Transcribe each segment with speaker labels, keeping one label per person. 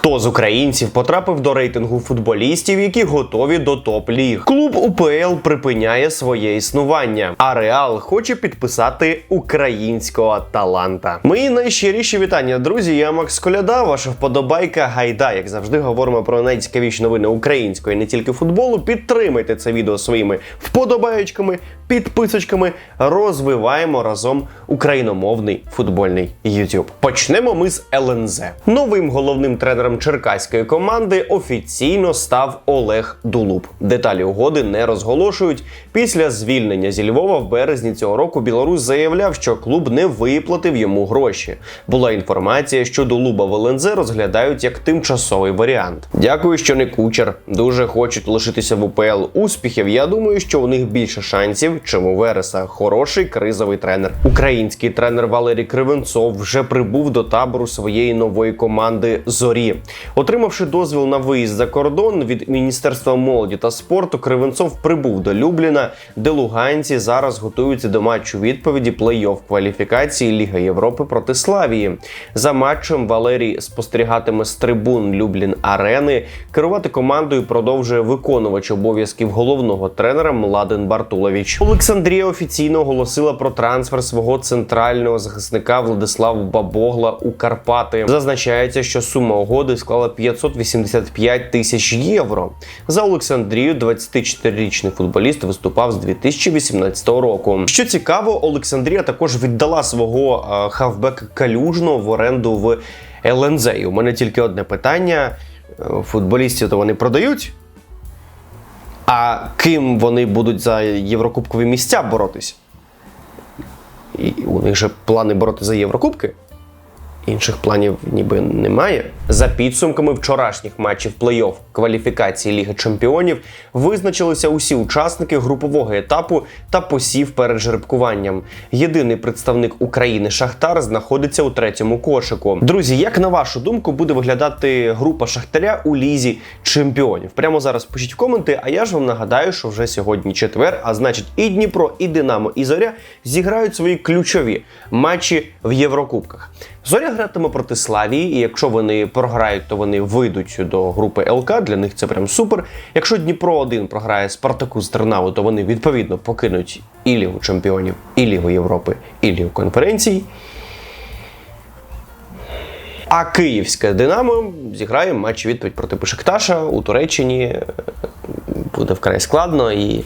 Speaker 1: Хто з українців потрапив до рейтингу футболістів, які готові до топ-ліг? Клуб УПЛ припиняє своє існування, а Реал хоче підписати українського таланта. Мої найщиріші вітання, друзі. Я Макс Коляда, ваша вподобайка гайда. Як завжди, говоримо про найцікавіші новини української, не тільки футболу. Підтримайте це відео своїми вподобаєчками, підписочками. Розвиваємо разом україномовний футбольний YouTube. Почнемо ми з ЛНЗ. Новим головним тренером черкаської команди офіційно став Олег Дулуб. Деталі угоди не розголошують. Після звільнення зі Львова в березні цього року білорус заявляв, що клуб не виплатив йому гроші. Була інформація, що Дулуба в ЛНЗ розглядають як тимчасовий варіант. Дякую, що не кучер. Дуже хочуть лишитися в УПЛ успіхів. Я думаю, що у них більше шансів, чим у Вереса. Хороший кризовий тренер. Український тренер Валерій Кривенцов вже прибув до табору своєї нової команди Зорі. Отримавши дозвіл на виїзд за кордон від Міністерства молоді та спорту, Кривенцов прибув до Любліна, де луганці зараз готуються до матчу відповіді плей-офф кваліфікації Ліги Європи проти Славії. За матчем Валерій спостерігатиме з трибун Люблін Арени. Керувати командою продовжує виконувач обов'язків головного тренера Младен Бартулович. Олександрія офіційно оголосила про трансфер свого центрального захисника Владислава Бабогла у Карпати. Зазначається, що сума угоди склала 585 тисяч євро. За Олександрію 24-річний футболіст виступав з 2018 року. Що цікаво, Олександрія також віддала свого хавбека Калюжного в оренду в ЛНЗ. У мене тільки одне питання: Е, футболістів то вони продають. А ким вони будуть за єврокубкові місця боротися? І у них же плани боротися за Єврокубки. Інших планів ніби немає. За підсумками вчорашніх матчів плей-офф кваліфікації Ліги Чемпіонів визначилися усі учасники групового етапу та посів перед жеребкуванням. Єдиний представник України Шахтар знаходиться у третьому кошику. Друзі, як на вашу думку буде виглядати група Шахтаря у лізі чемпіонів? Прямо зараз пишіть в коменти. А я ж вам нагадаю, що вже сьогодні четвер, а значить, і Дніпро, і Динамо, і Зоря зіграють свої ключові матчі в Єврокубках. Зоря гратиме проти Славії, і якщо вони програють, то вони вийдуть до групи ЛК. Для них це прям супер. Якщо Дніпро 1 програє Спартаку з Тернаву, то вони відповідно покинуть і Лігу Чемпіонів, і Лігу Європи, і Лігу конференцій. А київське Динамо зіграє матч відповідь проти Бешикташа у Туреччині. Буде вкрай складно і.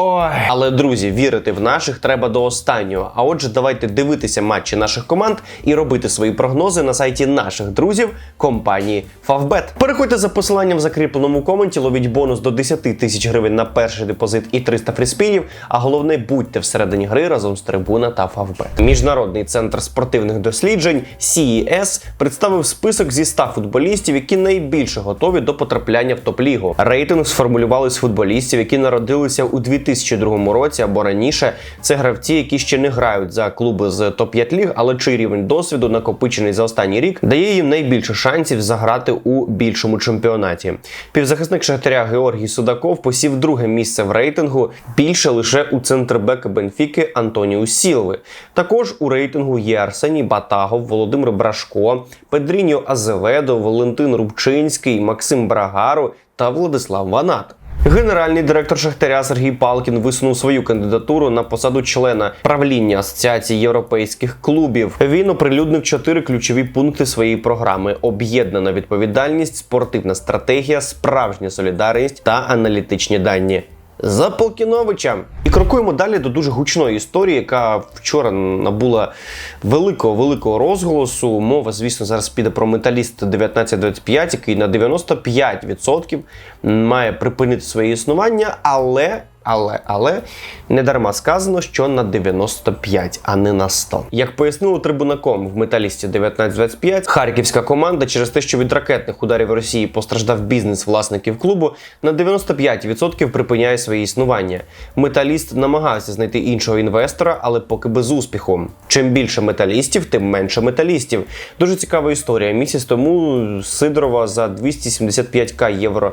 Speaker 1: Ой. Але друзі, вірити в наших треба до останнього. А отже, давайте дивитися матчі наших команд і робити свої прогнози на сайті наших друзів компанії Favbet. Переходьте за посиланням в закріпленому коменті, ловіть бонус до 10 тисяч гривень на перший депозит і 300 фріспінів. А головне, будьте всередині гри разом з Трибуна та Favbet. Міжнародний центр спортивних досліджень CES представив список зі 100 футболістів, які найбільше готові до потрапляння в топ-лігу. Рейтинг сформулювали з футболістів, які народилися у 2002 році або раніше. Це гравці, які ще не грають за клуби з топ-5 ліг, але чий рівень досвіду, накопичений за останній рік, дає їм найбільше шансів заграти у більшому чемпіонаті. Півзахисник Шахтаря Георгій Судаков посів друге місце в рейтингу більше лише у центрбека Бенфіки Антоніу Сілви. Також у рейтингу є Арсеній Батагов, Володимир Брашко, Педріньо Азеведо, Валентин Рубчинський, Максим Брагару та Владислав Ванат. Генеральний директор Шахтаря Сергій Палкін висунув свою кандидатуру на посаду члена правління Асоціації європейських клубів. Він оприлюднив чотири ключові пункти своєї програми: об'єднана відповідальність, спортивна стратегія, справжня солідарність та аналітичні дані. За Полкіновича і крокуємо далі до дуже гучної історії, яка вчора набула великого великого розголосу. Мова, звісно, зараз піде про металіст 1925, який на 95% має припинити своє існування, але. Але, але не дарма сказано, що на 95, а не на 100. Як пояснило трибунаком в металісті 1925, харківська команда через те, що від ракетних ударів Росії постраждав бізнес власників клубу, на 95% припиняє своє існування. Металіст намагався знайти іншого інвестора, але поки без успіху. Чим більше металістів, тим менше металістів. Дуже цікава історія. Місяць тому Сидорова за 275к євро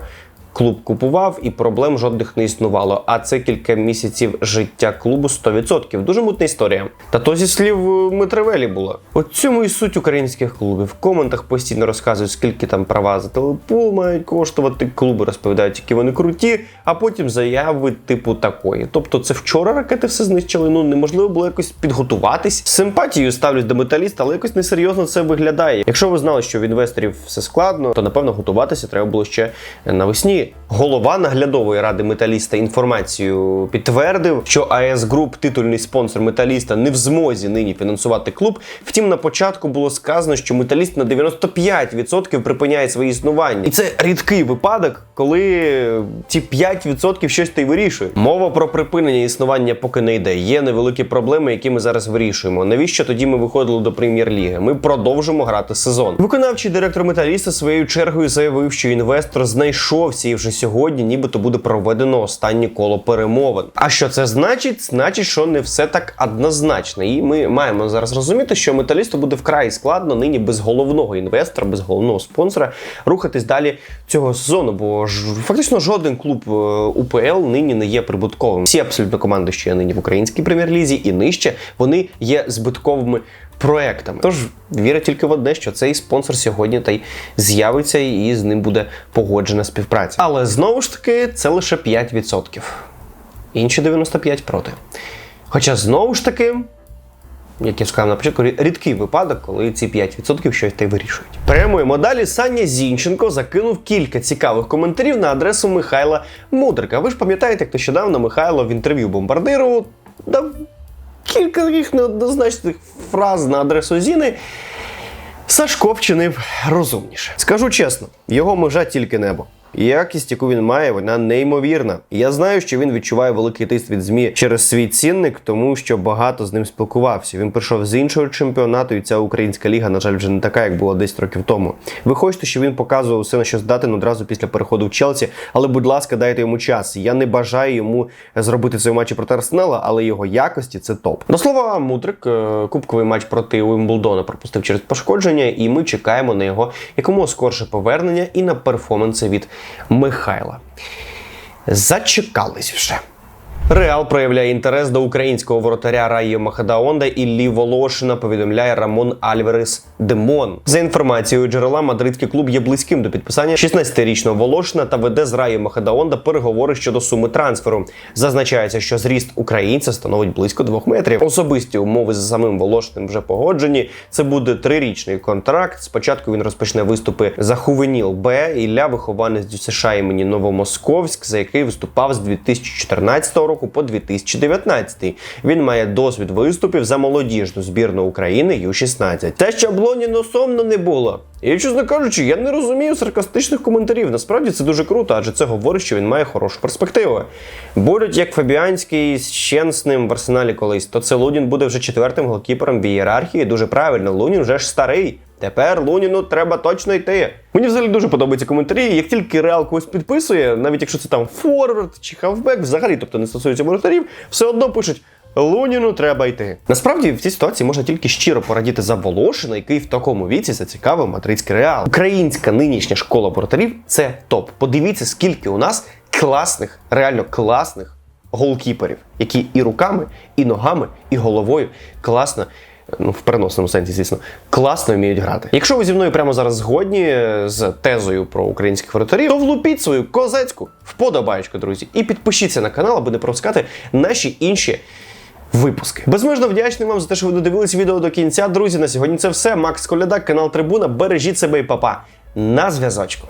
Speaker 1: клуб купував і проблем жодних не існувало. А це кілька місяців життя клубу 100%. Дуже мутна історія. Та то зі слів е, Митревелі було. От цьому і суть українських клубів. В коментах постійно розказують, скільки там права за телепол мають коштувати. Клуби розповідають, які вони круті, а потім заяви типу такої. Тобто, це вчора ракети все знищили. Ну неможливо було якось підготуватись. З симпатією ставлюсь до металіста, але якось несерйозно це виглядає. Якщо ви знали, що в інвесторів все складно, то напевно готуватися треба було ще навесні. day. Голова наглядової ради металіста інформацію підтвердив, що АЕС Груп, титульний спонсор металіста, не в змозі нині фінансувати клуб. Втім, на початку було сказано, що металіст на 95% припиняє своє існування, і це рідкий випадок, коли ці 5% щось та й вирішують. Мова про припинення існування поки не йде. Є невеликі проблеми, які ми зараз вирішуємо. Навіщо тоді ми виходили до прем'єр-ліги? Ми продовжимо грати сезон. Виконавчий директор металіста своєю чергою заявив, що інвестор знайшовся і вже сьогодні, нібито буде проведено останнє коло перемовин. А що це значить? Значить, що не все так однозначно. І ми маємо зараз розуміти, що металісту буде вкрай складно нині без головного інвестора, без головного спонсора рухатись далі цього сезону. Бо ж фактично жоден клуб е, УПЛ нині не є прибутковим. Всі абсолютно команди, що є нині в українській прем'єр-лізі і нижче, вони є збитковими проектами. Тож вірю тільки в одне, що цей спонсор сьогодні та й з'явиться, і з ним буде погоджена співпраця. Але знову ж таки, це лише 5%. Інші 95% проти. Хоча знову ж таки. Як я сказав на початку, рідкий випадок, коли ці 5% щось та й вирішують. Прямуємо далі. Саня Зінченко закинув кілька цікавих коментарів на адресу Михайла Мудрика. Ви ж пам'ятаєте, як нещодавно Михайло в інтерв'ю бомбардиру дав кілька таких неоднозначних фраз на адресу Зіни. Сашко вчинив розумніше. Скажу чесно, його межа тільки небо. Якість, яку він має, вона неймовірна. Я знаю, що він відчуває великий тиск від змі через свій цінник, тому що багато з ним спілкувався. Він прийшов з іншого чемпіонату, і ця українська ліга, на жаль, вже не така, як була 10 років тому. Ви хочете, щоб він показував все на що здатен одразу після переходу в Челсі, але, будь ласка, дайте йому час. Я не бажаю йому зробити цей матч проти Арсенала, але його якості це топ. До слова, Мудрик е, кубковий матч проти Уімблдона пропустив через пошкодження, і ми чекаємо на його якомога скорше повернення і на перформанси від Михайла. Зачекались вже. Реал проявляє інтерес до українського воротаря Раїо Махадаонда і Лі Волошина, повідомляє Рамон Альверес Демон. За інформацією джерела, мадридський клуб є близьким до підписання 16-річного Волошина та веде з Раїо Махадаонда переговори щодо суми трансферу. Зазначається, що зріст українця становить близько двох метрів. Особисті умови з самим Волошиним вже погоджені. Це буде трирічний контракт. Спочатку він розпочне виступи за Хувеніл Б. Ілля вихованець США імені Новомосковськ, за який виступав з 2014 року по 2019. Він має досвід виступів за молодіжну збірну України Ю-16. Те, що Блоніну сомно не було. І чесно кажучи, я не розумію саркастичних коментарів. Насправді це дуже круто, адже це говорить, що він має хорошу перспективу. Будуть як Фабіанський з Щенсним в арсеналі колись, то це Лунін буде вже четвертим голкіпером в ієрархії. Дуже правильно, Лунін вже ж старий. Тепер Луніну треба точно йти. Мені взагалі дуже подобаються коментарі. Як тільки Реал когось підписує, навіть якщо це там форвард чи хавбек, взагалі, тобто не стосується воротарів, все одно пишуть. Луніну треба йти. Насправді в цій ситуації можна тільки щиро порадіти за Волошина, який в такому віці зацікавив мадридський реал. Українська нинішня школа воротарів це топ. Подивіться, скільки у нас класних, реально класних голкіперів, які і руками, і ногами, і головою класно. Ну, в переносному сенсі, звісно, класно вміють грати. Якщо ви зі мною прямо зараз згодні з тезою про українських воротарів, то влупіть свою козацьку вподобаєчку, друзі, і підпишіться на канал, аби не пропускати наші інші випуски. Безмежно вдячний вам за те, що ви додивились відео до кінця. Друзі, на сьогодні це все. Макс Коляда, канал Трибуна. Бережіть себе і папа. На зв'язочку.